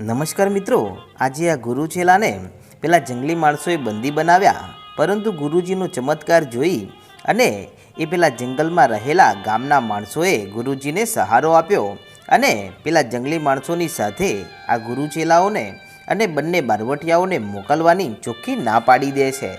નમસ્કાર મિત્રો, આજે આ ગુરુ છેલાને પેલા જંગલી માણસોએ બંદી બનાવ્યા. પરંતુ ગુરુજીનો ચમત્કાર જોઈ અને એ પેલા જંગલમાં રહેલા ગામના માણસોએ ગુરુજીને સહારો આપ્યો અને પેલા જંગલી માણસોની સાથે આ ગુરુ ચેલાઓને અને બંને બારવટિયાઓને મોકલવાની ચોખ્ખી ના પાડી દે છે.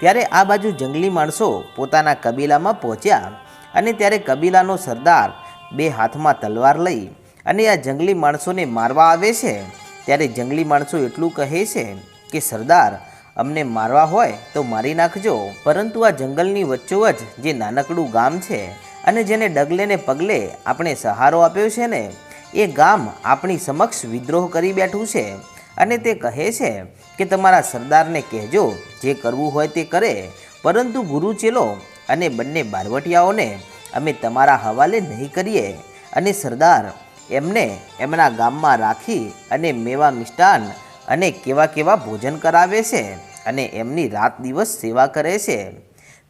ત્યારે આ બાજુ જંગલી માણસો પોતાના કબીલામાં પહોંચ્યા અને ત્યારે કબીલાનો સરદાર બે હાથમાં તલવાર લઈ અને આ જંગલી માણસોને મારવા આવે છે? ત્યારે જંગલી માણસો એટલું કહે છે કે, સરદાર, અમને મારવા હોય તો મારી નાખજો. પરંતુ આ જંગલની વચ્ચોવચ જે નાનકડું ગામ છે અને જેને ડગલે ને પગલે આપણે સહારો આપ્યો છે ને, એ ગામ આપણી સમક્ષ વિદ્રોહ કરી બેઠું છે અને તે કહે છે કે, તમારા સરદારને કહેજો, જે કરવું હોય તે કરે. પરંતુ ગુરુ ચેલો અને બંને બારવટિયાઓને અમે તમારા હવાલે નહીં કરીએ. અને સરદાર એમને એમના ગામમાં રાખી અને મેવા મિષ્ટાન અને કેવા કેવા ભોજન કરાવે છે અને એમની રાત દિવસ સેવા કરે છે.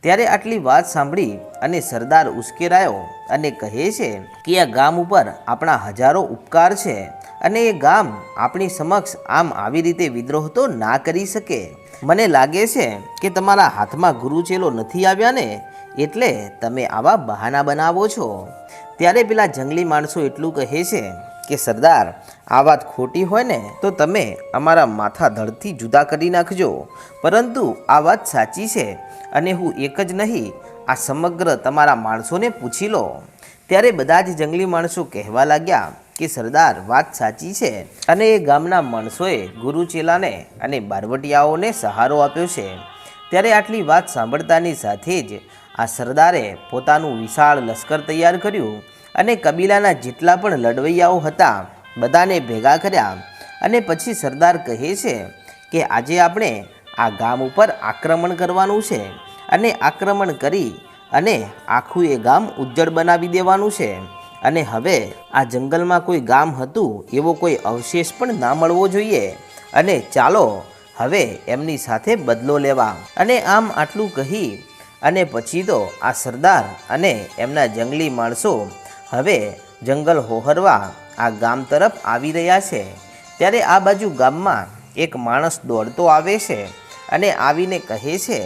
ત્યારે આટલી વાત સાંભળી અને સરદાર ઉશ્કેરાયો અને કહે છે કે આ ગામ ઉપર આપણા હજારો ઉપકાર છે અને એ ગામ આપણી સમક્ષ આમ આવી રીતે વિદ્રોહ તો ના કરી શકે. મને લાગે છે કે તમારા હાથમાં ગુરુચેલો નથી આવ્યા ને એટલે તમે આવા બહાના બનાવો છો. ત્યારે પેલા જંગલી માણસો એટલું કહે છે કે, સરદાર, આ વાત ખોટી હોય ને, તો તમે અમારા માથા ધડથી જુદા કરી નાખજો. પરંતુ આ વાત સાચી છે અને હું એક જ નહીં, આ સમગ્ર તમારા માણસોને પૂછી લો. ત્યારે બધા જ જંગલી માણસો કહેવા લાગ્યા કે, સરદાર, વાત સાચી છે. અને એ ગામના માણસોએ ગુરુ ચેલાને અને બારવટિયાઓને સહારો આપ્યો છે. ત્યારે આટલી વાત સાંભળતાની સાથે જ આ સરદારે પોતાનું વિશાળ લશ્કર તૈયાર કર્યું અને કબીલાના જેટલા પણ લડવૈયાઓ હતા, બધાને ભેગા કર્યા અને પછી સરદાર કહે છે કે આજે આપણે આ ગામ ઉપર આક્રમણ કરવાનું છે અને આક્રમણ કરી અને આખું એ ગામ ઉજ્જડ બનાવી દેવાનું છે. અને હવે આ જંગલમાં કોઈ ગામ હતું એવો કોઈ અવશેષ પણ ના મળવો જોઈએ. અને ચાલો, હવે એમની સાથે બદલો લેવા. અને આમ આટલું કહી અને પછી તો આ સરદાર અને એમના જંગલી માણસો હવે જંગલ હોહરવા આ ગામ તરફ આવી રહ્યા છે. ત્યારે આ બાજુ ગામમાં એક માણસ દોડતો આવે છે અને આવીને કહે છે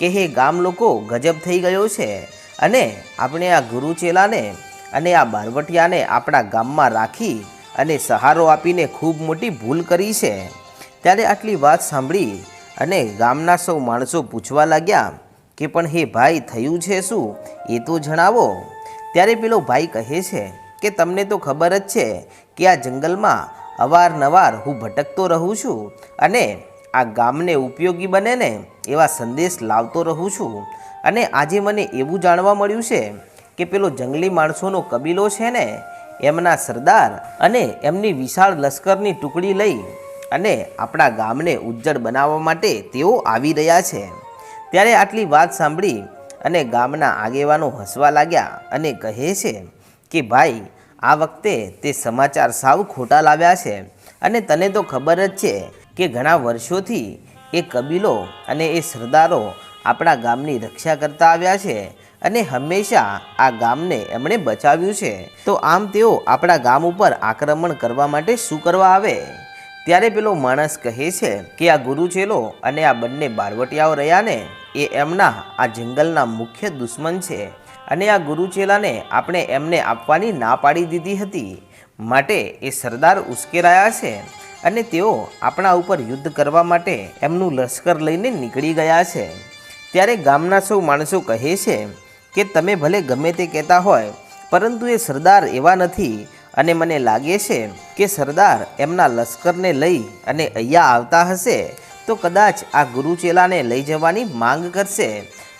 કે, હે ગામ લોકો, ગજબ થઈ ગયો છે અને આપણે આ ગુરુ ચેલાને અને આ બારવટિયાને આપણા ગામમાં રાખી અને સહારો આપીને ખૂબ મોટી ભૂલ કરી છે. ત્યારે આટલી વાત સાંભળી અને ગામના સૌ માણસો પૂછવા લાગ્યા કે પણ હે ભાઈ, થયું છે શું? એ તો જણાવો. ત્યારે પેલો ભાઈ કહે છે કે, તમને તો ખબર જ છે કે આ જંગલમાં અવારનવાર હું ભટકતો રહું છું અને આ ગામને ઉપયોગી બને ને એવા સંદેશ લાવતો રહું છું. અને આજે મને એવું જાણવા મળ્યું છે કે પેલો જંગલી માણસોનો કબીલો છે ને, એમના સરદાર અને એમની વિશાળ લશ્કરની ટુકડી લઈ અને આપણા ગામને ઉજ્જડ બનાવવા માટે તેઓ આવી રહ્યા છે. ત્યારે આટલી વાત સાંભળી અને ગામના આગેવાનો હસવા લાગ્યા અને કહે છે કે, ભાઈ, આ વખતે તે સમાચાર સાવ ખોટા લાવ્યા છે અને તને તો ખબર જ છે કે ઘણા વર્ષોથી એ કબીલો અને એ સરદારો આપણા ગામની રક્ષા કરતા આવ્યા છે અને હંમેશા આ ગામને એમણે બચાવ્યું છે. તો આમ તેઓ આપણા ગામ ઉપર આક્રમણ કરવા માટે શું કરવા આવે? ત્યારે પેલો માણસ કહે છે કે, આ ગુરુ ચેલો અને આ બંને બારવટિયાઓ રહ્યા ને એ એમના આ જંગલના મુખ્ય દુશ્મન છે. અને આ ગુરુ ચેલાને આપણે એમને આપવાની ના પાડી દીધી હતી. માટે એ સરદાર ઉશ્કેરાયા છે અને તેઓ આપણા ઉપર યુદ્ધ કરવા માટે એમનું લશ્કર લઈને નીકળી ગયા છે. ત્યારે ગામના સૌ માણસો કહે છે કે, તમે ભલે ગમે તે કહેતા હોય, પરંતુ એ સરદાર એવા નથી. અને મને લાગે છે કે સરદાર એમના લશ્કરને લઈ અને અહીંયા આવતા હશે. તો કદાચ આ ગુરુ ચેલાને લઈ જવાની માંગ કરશે.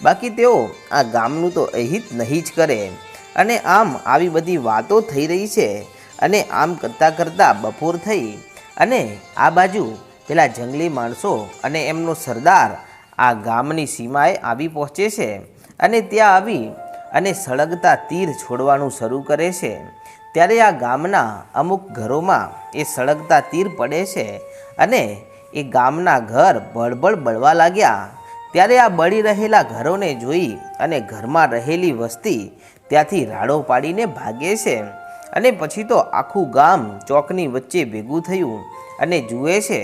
બાકી તેઓ આ ગામનું તો અહિત નહીં જ કરે. અને આમ આવી બધી વાતો થઈ રહી છે અને આમ કરતાં કરતાં બપોર થઈ અને આ બાજુ પેલા જંગલી માણસો અને એમનો સરદાર આ ગામની સીમાએ આવી પહોંચે છે અને ત્યાં આવી અને સળગતા તીર છોડવાનું શરૂ કરે છે. ત્યારે આ ગામના અમુક ઘરોમાં એ સળગતા તીર પડે છે અને એ ગામના ઘર બળબળ બળવા લાગ્યા. ત્યારે આ બળી રહેલા ઘરોને જોઈ અને ઘરમાં રહેલી વસ્તી ત્યાંથી રાડો પાડીને ભાગે છે અને પછી તો આખું ગામ ચોકની વચ્ચે ભેગું થયું અને જુએ છે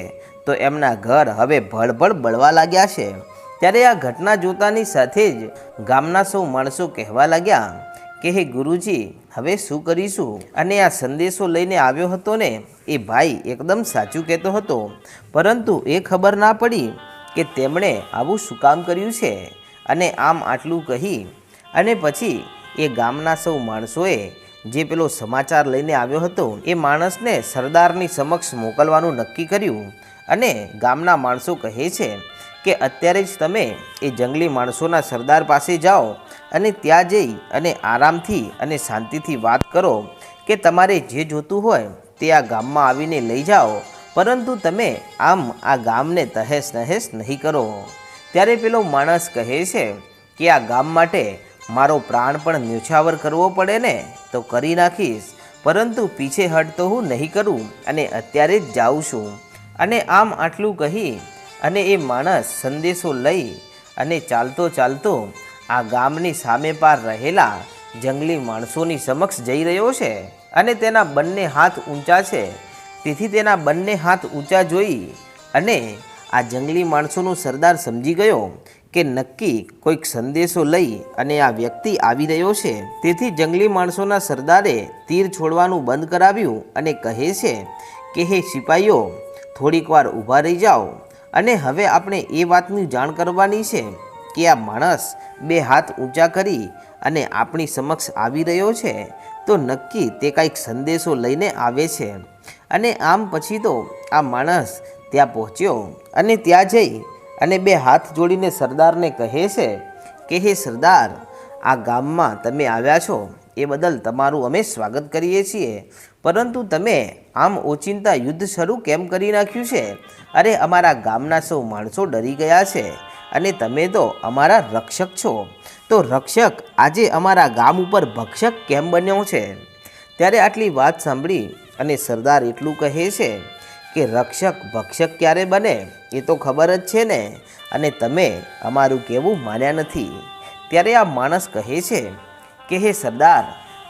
તો એમના ઘર હવે ભળભળ બળવા લાગ્યા છે. ત્યારે આ ઘટના જોતાની સાથે જ ગામના સૌ માણસો કહેવા લાગ્યા કે હે ગુરુજી, હવે શું કરીશું? અને આ સંદેશો લઈને આવ્યો હતો ને, એ ભાઈ એકદમ સાચું કહેતો હતો. પરંતુ એ ખબર ના પડી કે તેમણે આવું શું કામ કર્યું છે? અને આમ આટલું કહી, અને પછી એ ગામના સૌ માણસોએ જે પેલો સમાચાર લઈને આવ્યો હતો, એ માણસને સરદારની સમક્ષ મોકલવાનું નક્કી કર્યું. અને ગામના માણસો કહે છે કે, અત્યારે જ તમે એ જંગલી માણસોના સરદાર પાસે જાઓ અને ત્યાં જઈ અને આરામથી અને શાંતિથી વાત કરો કે તમારે જે જોતું હોય તે આ ગામમાં આવીને લઈ જાઓ. પરંતુ તમે આમ આ ગામને તહેશ નહેશ નહીં કરો. ત્યારે પેલો માણસ કહે છે કે આ ગામ માટે મારો પ્રાણ પણ ન્યોછાવર કરવો પડે ને? તો કરી નાખીશ. પરંતુ પીછે હટ તો હું નહીં કરું અને અત્યારે જ જાઉં છું. અને આમ આટલું કહી અને એ માણસ સંદેશો લઈ અને ચાલતો ચાલતો આ ગામની સામે પાર રહેલા જંગલી માણસોની સમક્ષ જઈ રહ્યો છે અને તેના બંને હાથ ઊંચા છે. તેથી તેના બંને હાથ ઊંચા જોઈ અને આ જંગલી માણસોનો સરદાર સમજી ગયો કે નક્કી કોઈક સંદેશો લઈ અને આ વ્યક્તિ આવી રહ્યો છે. તેથી જંગલી માણસોના સરદારે તીર છોડવાનું બંધ કરાવ્યું અને કહે છે કે, હે સિપાહીઓ થોડીક વાર ઊભા રહી જાઓ અને હવે આપણે એ વાતની જાણ કરવાની છે. કે આ માણસ બે હાથ ઊંચા કરી અને આપણી સમક્ષ આવી રહ્યો છે, તો નક્કી તે કાંઈક સંદેશો લઈને આવે છે. અને આમ પછી તો આ માણસ ત્યાં પહોંચ્યો અને ત્યાં જઈ અને બે હાથ જોડીને સરદારને કહે છે કે, હે સરદાર, આ ગામમાં તમે આવ્યા છો, એ બદલ તમારું અમે સ્વાગત કરીએ છીએ. પરંતુ તમે આમ ઓચિંતા યુદ્ધ શરૂ કેમ કરી નાખ્યું છે? અરે, અમારા ગામના સૌ માણસો ડરી ગયા છે. અને તમે તો અમારા રક્ષક છો. તો રક્ષક આજે અમારા ગામ ઉપર ભક્ષક કેમ બન્યો છે? ત્યારે આટલી વાત સાંભળી અને સરદાર એટલું કહે છે કે રક્ષક ભક્ષક ક્યારે બને એ તો ખબર જ છે ને. અને તમે અમારું કહેવું માન્યા નથી. ત્યારે આ માણસ કહે છે કે, હે સરદાર,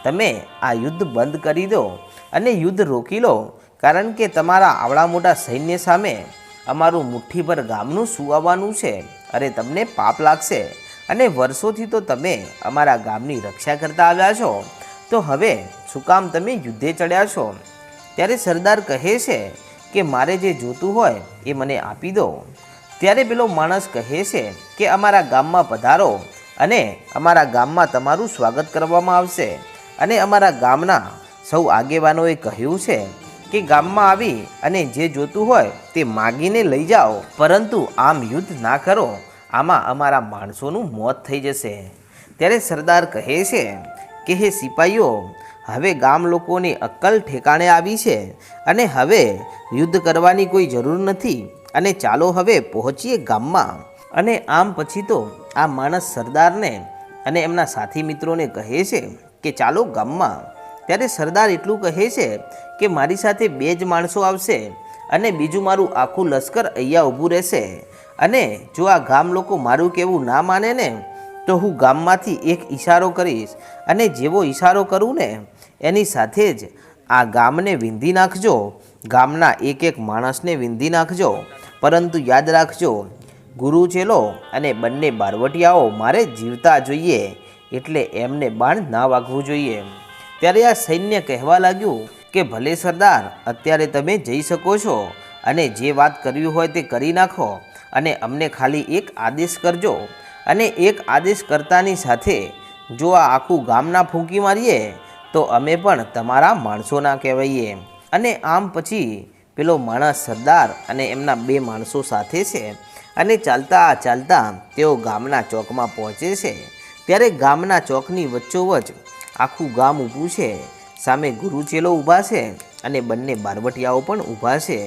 તમે આ યુદ્ધ બંધ કરી દો અને યુદ્ધ રોકી લો. કારણ કે તમારા આવડા મોટા સૈન્ય સામે અમારું મુઠ્ઠીભર ગામનું શું આવવાનું છે. અરે તમને પાપ લાગશે. અને વર્ષોથી તો તમે અમારા ગામની રક્ષા કરતા આવ્યા છો. તો હવે શું કામ તમે યુદ્ધે ચડ્યા છો? ત્યારે સરદાર કહે છે કે મારે જે જોતું હોય એ મને આપી દો. ત્યારે પેલો માણસ કહે છે કે અમારા ગામમાં પધારો અને અમારા ગામમાં તમારું સ્વાગત કરવામાં આવશે. અને અમારા ગામના સૌ આગેવાનોએ કહ્યું છે કે ગામમાં આવી અને જે જોતું હોય તે માગીને લઈ જાઓ. પરંતુ આમ યુદ્ધ ના કરો. આમાં અમારા માણસોનું મોત થઈ જશે. ત્યારે સરદાર કહે છે કે, હે સિપાહીઓ હવે ગામ લોકોની અક્કલ ઠેકાણે આવી છે અને હવે યુદ્ધ કરવાની કોઈ જરૂર નથી અને ચાલો હવે પહોંચીએ ગામમાં. અને આમ પછી તો આ માણસ સરદારને અને એમના સાથી મિત્રોને કહે છે કે, ચાલો ગામમાં. ત્યારે સરદાર એટલું કહે છે કે મારી સાથે બે જ માણસો આવશે અને બીજું મારું આખું લશ્કર અહીંયા ઊભું રહેશે. અને જો આ ગામ લોકો મારું કહેવું ના માને ને, તો હું ગામમાંથી એક ઈશારો કરીશ અને જેવો ઈશારો કરું ને, એની સાથે જ આ ગામને વિંધી નાખજો. ગામના એક એક માણસને વિંધી નાખજો. પરંતુ યાદ રાખજો, ગુરુ ચેલો અને બંને બારવટિયાઓ મારે જીવતા જોઈએ, એટલે એમને બાણ ના વાગવું જોઈએ. ત્યારે આ સૈન્ય કહેવા લાગ્યું કે ભલે સરદાર, અત્યારે તમે જઈ શકો છો અને જે વાત કરવી હોય તે કરી નાખો અને અમને ખાલી એક આદેશ કરજો અને એક આદેશ કરતાની સાથે જો આ આખું ગામના ફૂંકી મારીએ, તો અમે પણ તમારા માણસોના કહેવાઈએ. અને આમ પછી પેલો માણસ સરદાર અને એમના બે માણસો સાથે છે અને ચાલતા ચાલતા તેઓ ગામના ચોકમાં પહોંચે છે. ત્યારે ગામના ચોકની વચ્ચોવચ આખું ગામ ઊભું છે. સામે ગુરુચેલો ઊભા છે અને બંને બારવટિયાઓ પણ ઊભા છે.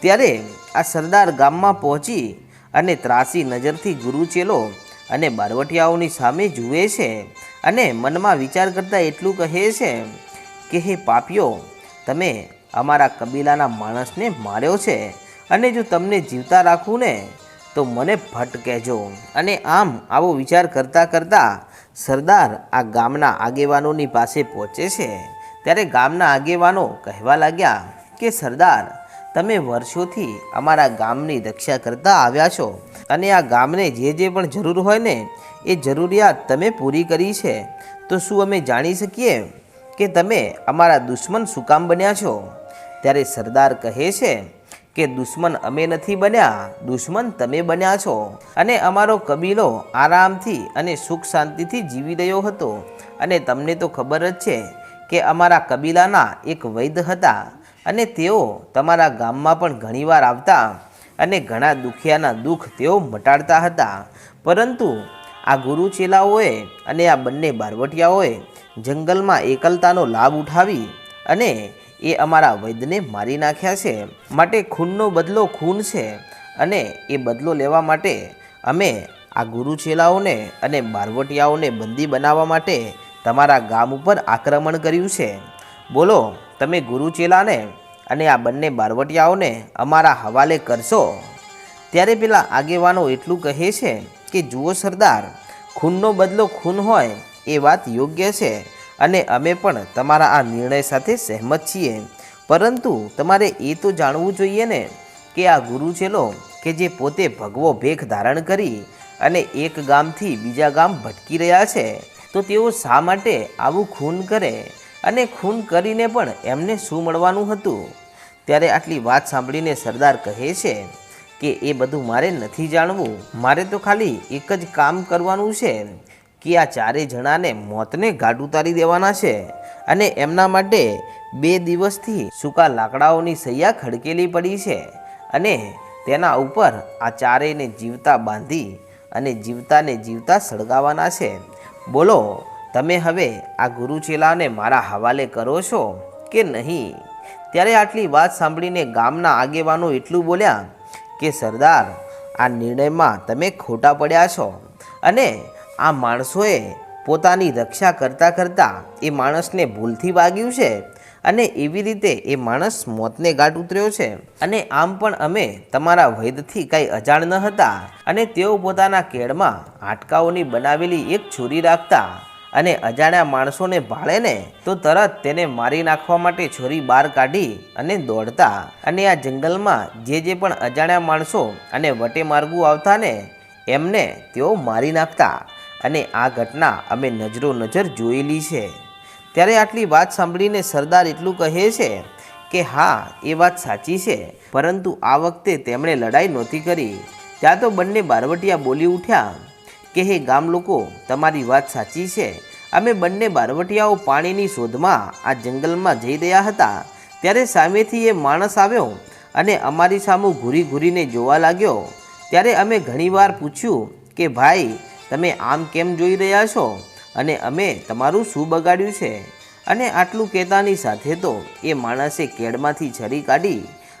ત્યારે આ સરદાર ગામમાં પહોંચી અને ત્રાસી નજરથી ગુરુચેલો અને બારવટિયાઓની સામે જુએ છે અને મનમાં વિચાર કરતાં એટલું કહે છે કે, હે પાપીઓ, તમે અમારા કબીલાના માણસને માર્યો છે અને જો તમને જીવતા રાખવું ને તો મને ભટ્ટ કહેજો. અને આમ આવો વિચાર કરતાં કરતાં સરદાર આ ગામના આગેવાનોની પાસે પહોંચે છે. ત્યારે ગામના આગેવાનો કહેવા લાગ્યા કે, સરદાર, તમે વર્ષોથી અમારા ગામની રક્ષા કરતા આવ્યા છો. અને આ ગામને જે જે પણ જરૂર હોય ને, એ જરૂરિયાત તમે પૂરી કરી છે. તો શું અમે જાણી શકીએ કે તમે અમારા દુશ્મન શું કામ બન્યા છો? ત્યારે સરદાર કહે છે કે દુશ્મન અમે નથી બન્યા, દુશ્મન તમે બન્યા છો. અને અમારો કબીલો આરામથી અને સુખ શાંતિથી જીવી રહ્યો હતો. અને તમને તો ખબર જ છે કે અમારા કબીલાના એક વૈદ હતા અને તેઓ તમારા ગામમાં પણ ઘણીવાર આવતા અને ઘણા દુખિયાના દુઃખ તેઓ મટાડતા હતા. પરંતુ આ ગુરુ ચેલાઓએ અને આ બંને બારવટિયાઓએ જંગલમાં એકલતાનો લાભ ઉઠાવી અને એ અમારા વૈદ્યને મારી નાખ્યા છે. માટે ખૂનનો બદલો ખૂન છે અને એ બદલો લેવા માટે અમે આ ગુરુ ચેલાઓને અને બારવટિયાઓને બંદી બનાવવા માટે તમારા ગામ ઉપર આક્રમણ કર્યું છે. બોલો, તમે ગુરુ ચેલાને અને આ બંને બારવટિયાઓને અમારા હવાલે કરશો? ત્યારે પેલા આગેવાનો એટલું કહે છે કે, જુઓ સરદાર, ખૂનનો બદલો ખૂન હોય એ વાત યોગ્ય છે. અને અમે પણ તમારા આ નિર્ણય સાથે સહેમત છીએ. પરંતુ તમારે એ તો જાણવું જોઈએ ને કે આ ગુરુ ચેલો કે જે પોતે ભગવો ભેખ ધારણ કરી અને એક ગામથી બીજા ગામ ભટકી રહ્યા છે, તો તેઓ શા માટે આવું ખૂન કરે અને ખૂન કરીને પણ એમને શું મળવાનું હતું? ત્યારે આટલી વાત સાંભળીને સરદાર કહે છે કે, એ બધું મારે નથી જાણવું. મારે તો ખાલી એક જ કામ કરવાનું છે. કે આ ચારેય જણાને મોતને ઘાટ ઉતારી દેવાના છે અને એમના માટે બે દિવસથી સૂકા લાકડાઓની સૈયા ખડકેલી પડી છે અને તેના ઉપર આ ચારેયને જીવતા બાંધી અને જીવતાને જીવતા સળગાવવાના છે. બોલો, તમે હવે આ ગુરુ ચેલાને મારા હવાલે કરો છો કે નહીં? ત્યારે આટલી વાત સાંભળીને ગામના આગેવાનો એટલું બોલ્યા કે, સરદાર, આ નિર્ણયમાં તમે ખોટા પડ્યા છો. અને આ માણસોએ પોતાની રક્ષા કરતાં કરતાં એ માણસને ભૂલથી વાગ્યું છે અને એવી રીતે એ માણસ મોતને ગાંઠ ઉતર્યો છે. અને આમ પણ અમે તમારા વૈદથી કાંઈ અજાણ ન હતા અને તેઓ પોતાના કેળમાં હાટકાઓની બનાવેલી એક છુરી રાખતા અને અજાણ્યા માણસોને ભાળે ને તો તરત તેને મારી નાખવા માટે છોરી બહાર કાઢી અને દોડતા અને આ જંગલમાં જે જે પણ અજાણ્યા માણસો અને વટે માર્ગુ આવતા ને એમને તેઓ મારી નાખતા. અને આ ઘટના અમે નજરો નજર જોયેલી છે. ત્યારે આટલી વાત સાંભળીને સરદાર એટલું કહે છે કે, હા, એ વાત સાચી છે, પરંતુ આ વખતે તેમણે લડાઈ નહોતી કરી. ત્યાં તો બંને બારવટિયા બોલી ઉઠ્યા કે, હે ગામ લોકો, તમારી વાત સાચી છે. અમે બંને બારવટિયાઓ પાણીની શોધમાં આ જંગલમાં જઈ રહ્યા હતા. ત્યારે સામેથી એ માણસ આવ્યો અને અમારી સામું ઘૂરી ઘૂરીને જોવા લાગ્યો. ત્યારે અમે ઘણીવાર પૂછ્યું કે, ભાઈ તમે આમ કેમ જોઈ રહ્યા છો? અને અમે તમારું શું બગાડ્યું છે? અને આટલું કહેતાની સાથે તો એ માણસે કેડમાંથી છરી કાઢી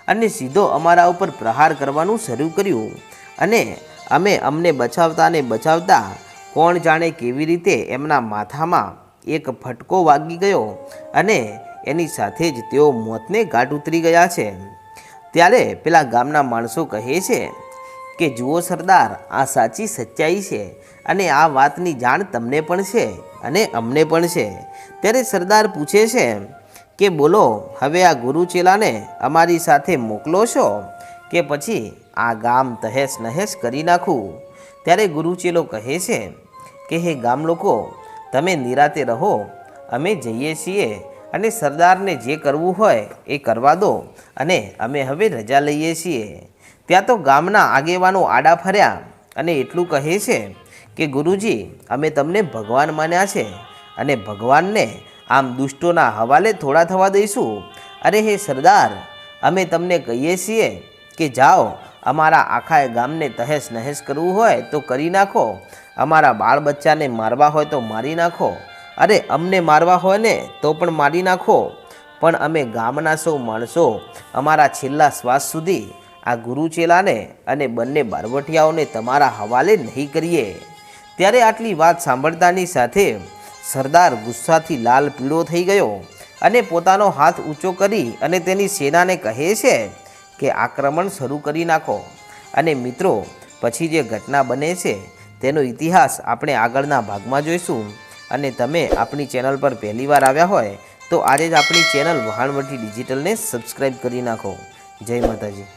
અને સીધો અમારા ઉપર પ્રહાર કરવાનું શરૂ કર્યું. અને અમે અમને બચાવતા ને બચાવતા કોણ જાણે કેવી રીતે એમના માથામાં એક ફટકો વાગી ગયો અને એની સાથે જ તેઓ મોતને ગાંઠ ઉતરી ગયા છે. ત્યારે પેલા ગામના માણસો કહે છે કે, જુઓ સરદાર, આ સાચી સચ્ચાઈ છે. અને આ વાતની જાણ તમને પણ છે અને અમને પણ છે. ત્યારે સરદાર પૂછે છે કે બોલો, હવે આ ગુરુ ચેલાને અમારી સાથે મોકલો છો કે પછી આ ગામ તહેશ નહેશ કરી નાખું? ત્યારે ગુરુચેલો કહે છે કે, હે ગામ લોકો, તમે નિરાતે રહો, અમે જઈએ છીએ અને સરદારને જે કરવું હોય એ કરવા દો અને અમે હવે રજા લઈએ છીએ. ત્યાં તો ગામના આગેવાનો આડા ફર્યા અને એટલું કહે છે કે ગુરુજી, અમે તમને ભગવાન માન્યા છે અને ભગવાનને આમ દુષ્ટોના હવાલે થોડા થવા દઈશું. અરે હે સરદાર, અમે તમને કહીએ છીએ કે જાઓ, અમારા આખા ગામને તહેસ નહેસ કરવું હોય તો કરી નાખો. અમારા બાળ બચ્ચાને મારવા હોય તો મારી નાખો. અરે અમને મારવા હોય ને તો પણ મારી નાખો. પણ અમે ગામના સૌ માણસો અમારા છેલ્લા શ્વાસ સુધી આ ગુરુ ચેલાને અને બંને બારવટિયાઓને તમારા હવાલે નહીં કરીએ. ત્યારે આટલી વાત સાંભળતાની સાથે સરદાર ગુસ્સાથી લાલ પીળો થઈ ગયો અને પોતાનો હાથ ઊંચો કરી અને તેની સેનાને કહે છે કે આક્રમણ શરૂ કરી નાખો. અને મિત્રો, પછી જે ઘટના બને છે, તેનો ઇતિહાસ આપણે આગળના ભાગમાં જોઈશું. અને તમે આપણી ચેનલ પર પહેલીવાર આવ્યા હોય, તો આજે જ આપણી ચેનલ વહાણવટી ડિજિટલને સબસ્ક્રાઈબ કરી નાખો. જય માતાજી.